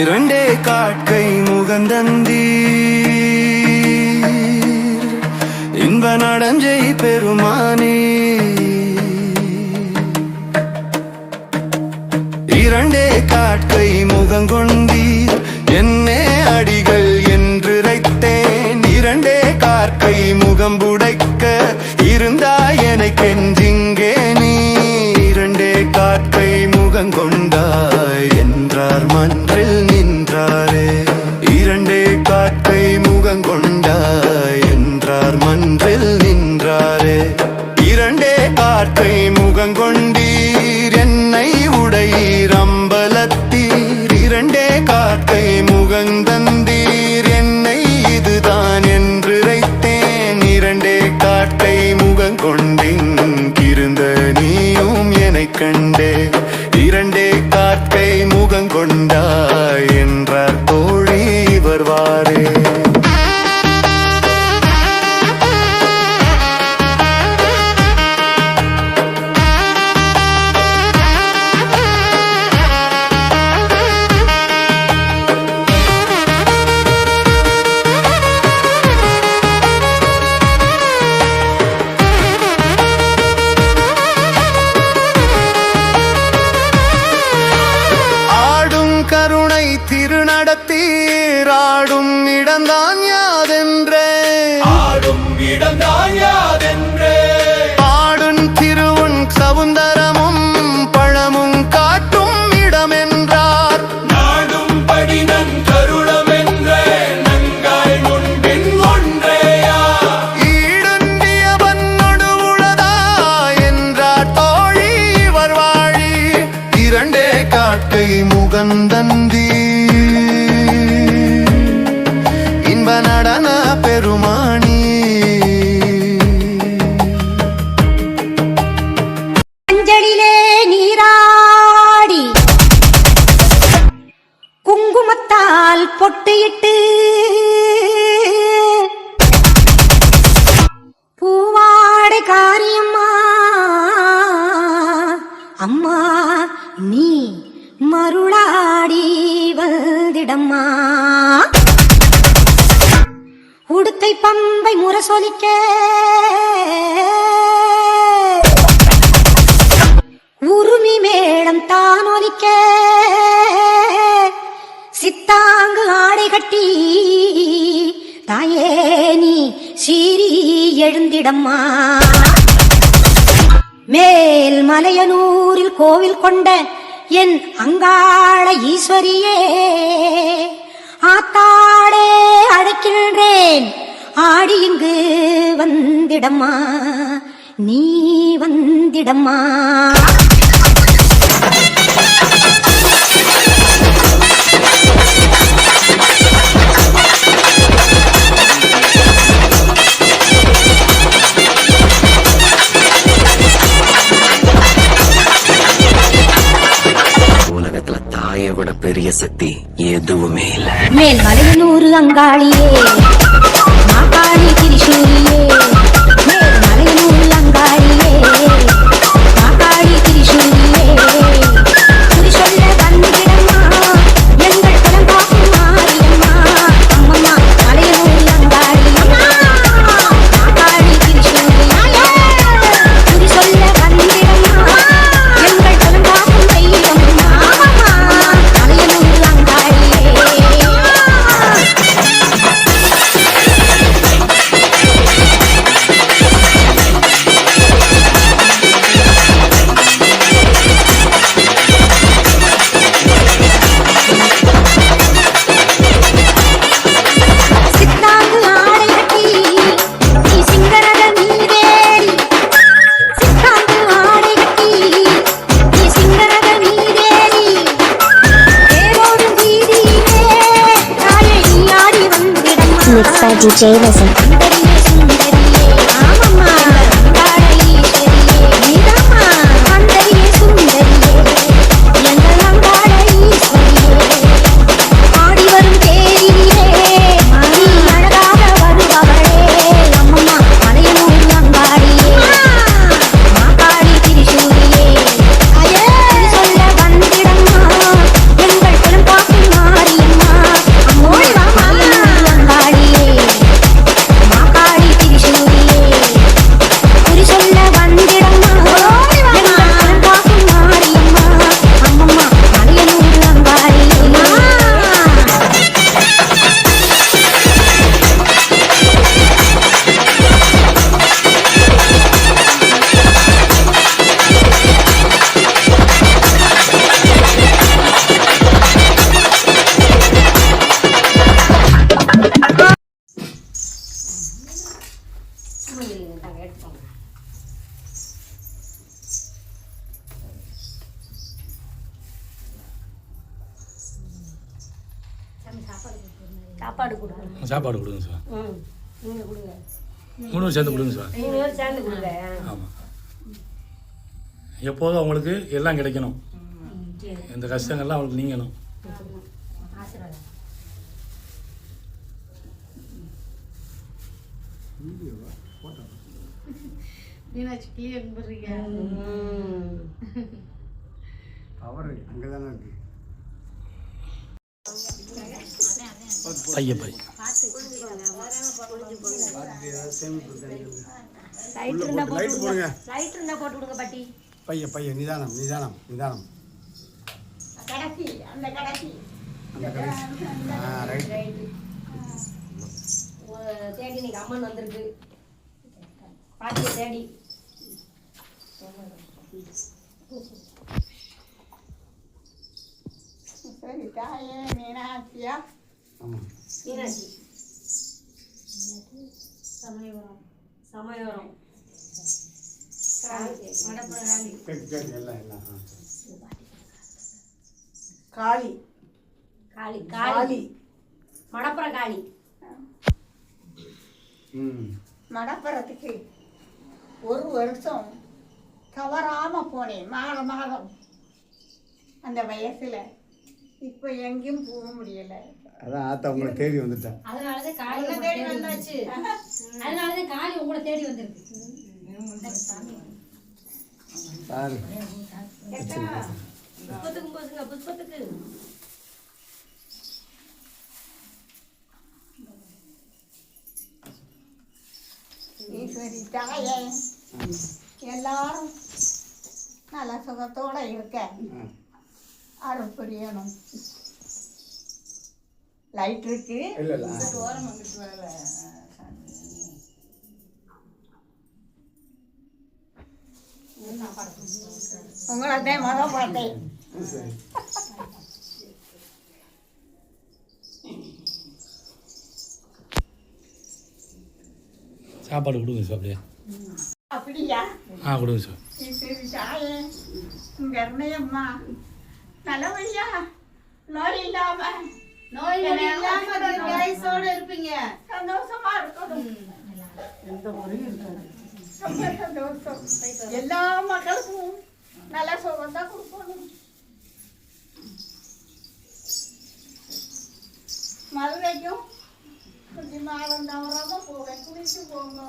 இரண்டே காட்கை முகந்தந்தீர் இன்ப நடஞ்சை பெருமானே. இரண்டே காட்கை முகங்கொண்டீர் ஜொலிக்க உருமி மேளம் தான் ஒலிக்க சித்தாங்கு ஆடை கட்டி தாயே நீ சீரி எழுந்திடம்மா. மேல் மலையனூரில் கோவில் கொண்ட என் அங்காள ஈஸ்வரியே ஆத்தாளே அழைக்கின்றேன். ஆடி இங்கு வந்திடம்மா. நீ வந்திடம்மா. பெரிய சக்தி எதுவுமே இல்லை. மேல் மலையனூர் அங்காளியே. J. Listen. சாப்பாடு கொடுங்க சார். ம் நீங்கள் கொடுங்க. மூணு சேர்ந்து கொடுங்க சார். ஆமாம் எப்போதும் அவங்களுக்கு எல்லாம் கிடைக்கணும். இந்த கஷ்டங்கள்லாம் அவங்களுக்கு நீங்கணும். மீனாட்சி கிளியர் பண்ணுறீங்க ம். அவர் அங்கே தானே இருக்கு. பைய பை லைட் இருந்தா போட்டு லைட் போடுங்க. லைட் இருந்தா போட்டு விடுங்க பாட்டி. பைய பைய நிதானம் நிதானம் நிதானம். கடைசி அந்த கடைசி. அந்த கடைசி. ஆ ரைட் தேடி இன்னைக்கு அம்மன் வந்திருக்கு. பாட்டியை தேடி. சரி தாயே மீனாட்சியா. மீனாட்சி காளி. காளி. காளி. காளி. காளி. மடப்புறத்துக்கு ஒரு வருஷம் தவறாம போனேன். மாத மாதம். அந்த வயசுல இப்போ எங்கேயும் போக முடியல. அதான் ஆத்தா உங்களை தேடி வந்துட்டேன். அதனாலதான் காளி உங்களை தேடி வந்தாச்சு. அதனாலதான் காளி உங்களை தேடி வந்திருக்கு. சார். புஷ்பத்துக்கு போசுங்க புஷ்பத்துக்கு ஈஸ்வரி தாயே எல்லாரும் நல்ல சுகத்தோட இருக்க. அருள் புரியணும் லைட் இருக்கு. இல்லை இல்லை. உங்களை தான் முத பார்த்தேன் சரி சாப்பாடு கொடுங்க சார் அப்படியே. அப்படியா? ஆ கொடுங்க சார். ஈஸ்வரி தாயே உங்க அருமையம்மா. நல்லபடியா நோய் இல்லாம. நோய் இல்லாம இருப்பீங்க. சந்தோஷமா இருக்கணும். ரொம்ப சந்தோஷம். எல்லா மக்களுக்கும் நல்ல சுகம் தான் கொடுக்கணும். மதுரைக்கும் கொஞ்சம் மாதம் தவறாம போவேன். குளிச்சு போங்க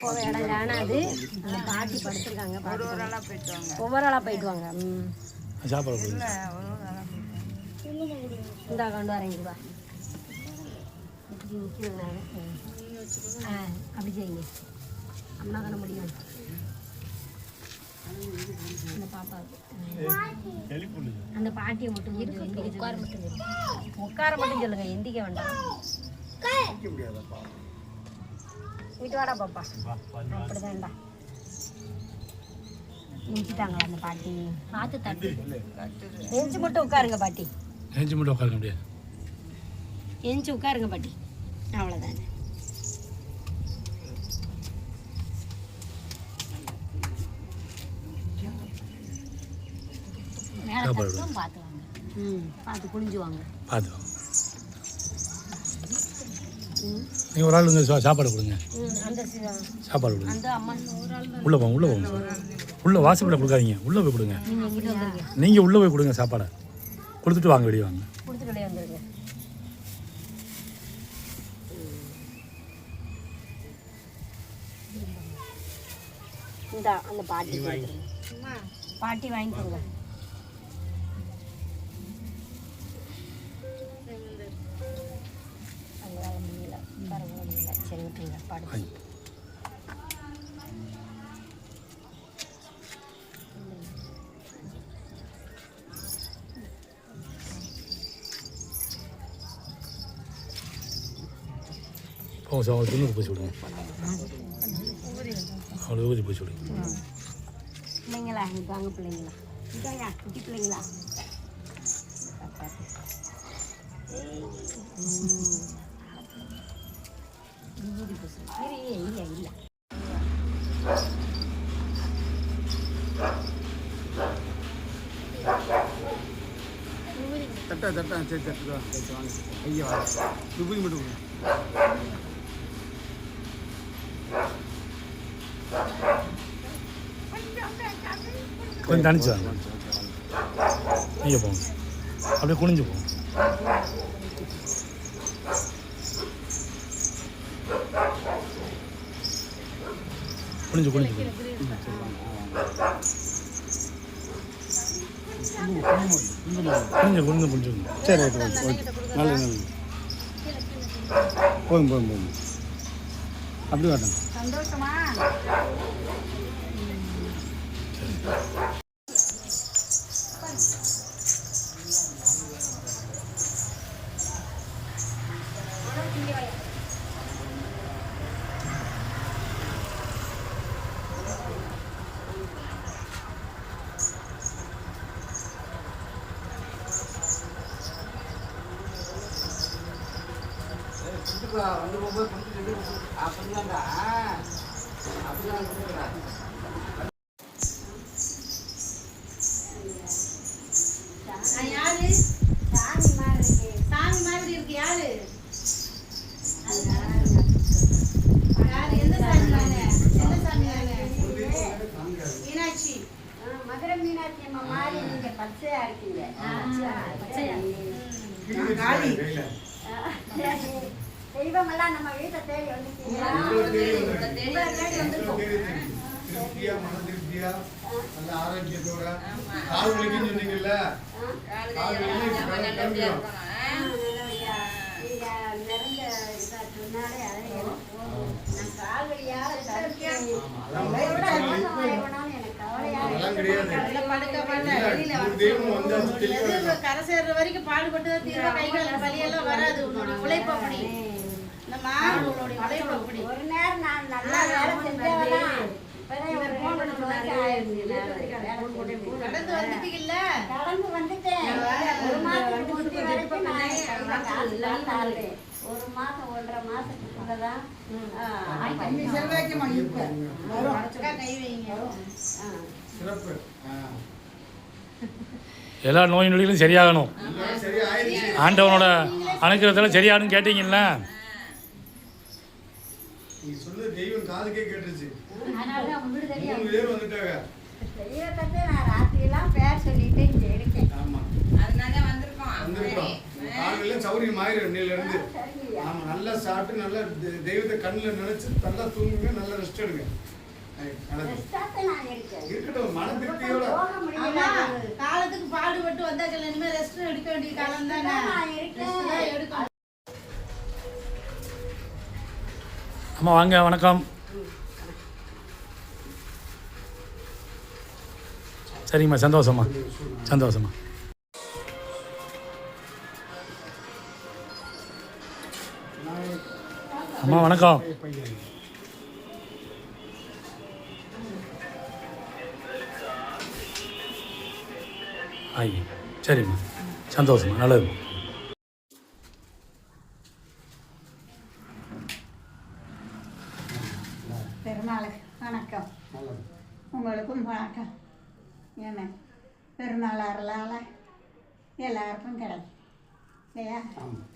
போக இடம் காணாது பாட்டி படுத்திருக்காங்க ஒரு ஒரு ஆளாக போயிட்டு வாங்க. ஒவ்வொரு ஆளாக போயிட்டு வாங்க ம் இந்தா கொண்டு வரேன் இங்க அப்படி செய்யுங்க அம்மா தானே முடியும். அந்த பாப்பாவுக்கு அந்த பாட்டியை மட்டும் உட்கார மட்டும். உட்கார மட்டும் சொல்லுங்க எந்திக்க வேண்டாம் வீட்டு வாடா பாப்பா அப்படிதான்டா எஞ்சிட்டாங்களா அந்த பாட்டி பார்த்து தட்டு எஞ்சி மட்டும் உட்காருங்க பாட்டி நெஞ்சு மட்டும் உட்காருங்க அப்படியே எஞ்சி உட்காருங்க பாட்டி அவ்வளோதானே மேலே பார்த்து வாங்க ம். பார்த்து குளிஞ்சு வாங்க பார்த்து வாங்க நீங்கள் ஒரு ஆளுங்க சா- சாப்பாடு கொடுங்க. ம் அந்த சி- சாப்பாடு கொடுங்க. அந்த அம்மா ஒரு ஆள் உள்ளே போங்க உள்ளே போங்க. உள்ளே வாசப்பட கொடுக்காதீங்க. உள்ளே போய் கொடுங்க. நீங்கள் உள்ளே போய் கொடுங்க. சாப்பாடை. கொடுத்துட்டு வாங்க வெளியே வாங்க. கொடுத்துட்டு வெளியே வந்துருங்க. இந்தா அந்த பாட்டி. பாட்டி உட்காரவங்கள முடியல சரி விட்டுருங்க பாடு வாங்கி போங்க சார் அவங்களுக்கு துணுக்கு போச்சு விடுங்க அவங்களுக்கு ஊற்றி போச்சு விடுங்க பிள்ளைங்களா இங்க வாங்க பிள்ளைங்களா இதாயா குட்டி பிள்ளைங்களா 이리 이리야 이리야. தட்டா தட்டா சரி தட்டுதா சரி வாங்க ஐயா வாங்க விபூதி மட்டும் கொஞ்சம் தனிச்சு ஐயா போங்க அப்படியே குனிஞ்சு போங்க குனிஞ்சு குனிஞ்சு குனிஞ்சு குனிஞ்சு குனிஞ்சு சரி ரைட் ஓகே ஓகே. நல்லது நல்லது. போதும் போதும் போதும். அப்படி வரட்டும். சந்தோஷமா நான் யாரு சாமி மாதிரி இருக்கு சாமி மாதிரி இருக்கு யாரு யாரு எந்த சாமி நானு எந்த சாமி நானு மீனாட்சி. ஆ, மதுரை மீனாட்சி அம்மா மாதிரி நீங்க பச்சையா இருக்கீங்க. பச்சையா? காளி. தெய்வமெல்லாம் நம்ம வீட்டை தேடி மன திருப்தியா நல்ல ஆரோக்கியத்தோட. கால் வலிக்குன்னு சொன்னீங்கல்ல கரை சேர்ற வரைக்கும் பாடுபட்டு தீர்வா கை கால் வலியெல்லாம் வராது. உன்னோட உழைப்பு அப்படி. ஒரு நேரம் நான் நல்லா வேலை வந்துட்டீங்கல்ல? கடந்து வந்துட்டேன். ஒரு மாசத்துக்கு முந்தி வரைக்கும் நான். ஒரு மாசம் ஒன்றரை மாசத்துக்குள்ளதான் கை வைங்க. சிறப்பு. எல்லா நோய் நொடிகளும் சரியாகணும். எல்லாம் சரியா ஆயிடுச்சு ஆண்டவனோட அனுக்கிறதுல சரியாகணும் கேட்டீங்கல்ல? நீ சொன்னது தெய்வம் காதுக்கே கேட்டுருச்சு. மூணு பேர் வந்துட்டாங்க. தெய்வத்தை நான் ராத்திரியெல்லாம் பேர் சொல்லிட்டு இங்க இருக்கேன். ஆமா. வந்திருக்கோம். காலையில சௌரியம் ஆயிரும் இன்னையில இருந்து. சரிங்கய்யா. ஆமா நல்லா சாப்பிட்டு நல்லா தெய்வத்தை கண்ணுல நினைச்சு நல்லா தூங்குங்க நல்லா ரெஸ்ட் எடுங்க. இருக்கட்டும் மன திருப்தியோட. காலத்துக்கு பாடுபட்டு வந்தாக்கள் இனிமே ரெஸ்ட் எடுக்க வேண்டிய காலம் தானே எடுக்கணும். அம்மா வாங்க வணக்கம். சரிங்கம்மா சந்தோஷம்மா. சந்தோஷம்மா. அம்மா வணக்கம். பையன் ஐயா சரிம்மா. சந்தோஷம்மா நல்லதும்மா. ஆமாம்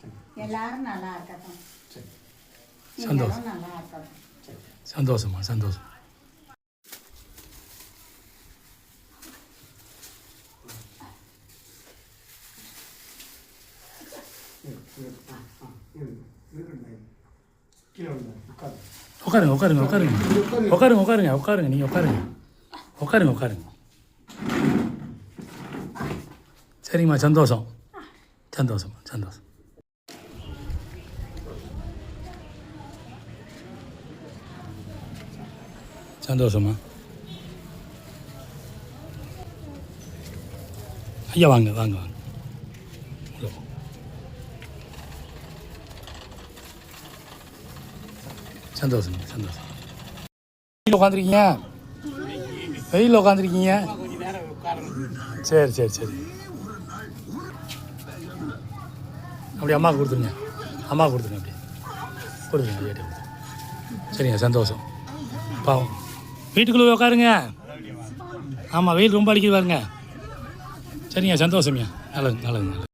சரி எல்லாரும் நல்லா இருக்கட்டும் சரி சந்தோஷம். நீங்களும் நல்லா இருக்கட்டும் சரி சந்தோஷம்மா சந்தோஷம் இரு, இரு, ஆ ஆ இரு இருக்கட்டும் கீழே விழுந்தாரு உட்காரு உட்காருங்க உட்காருங்க உட்காருங்க உட்காருங்க உட்காருங்க உட்காருங்க நீங்கள் உட்காருங்க உட்காருங்க உட்காருங்க சரிம்மா சந்தோஷம் சந்தோஷம் சந்தோஷம். சந்தோஷமா? ஐயா வாங்க வாங்க வாங்க. சந்தோஷம் சந்தோஷம். வெயில் உட்காந்துருக்கீங்க வெயில் உட்காந்துருக்கீங்க சரி சரி சரி. அப்படி அம்மா கொடுத்துருங்க. அம்மாவுக்கு கொடுத்துருங்க அப்படி கொடுத்துருங்க ஐயாட்ட சரிங்க சந்தோஷம். பாவம். வீட்டுக்குள்ளே உட்காருங்க ஆமாம் வெயில் ரொம்ப அடிக்குது பாருங்க. சரிங்க சந்தோஷம்யா நல்லது நல்லது நல்லது.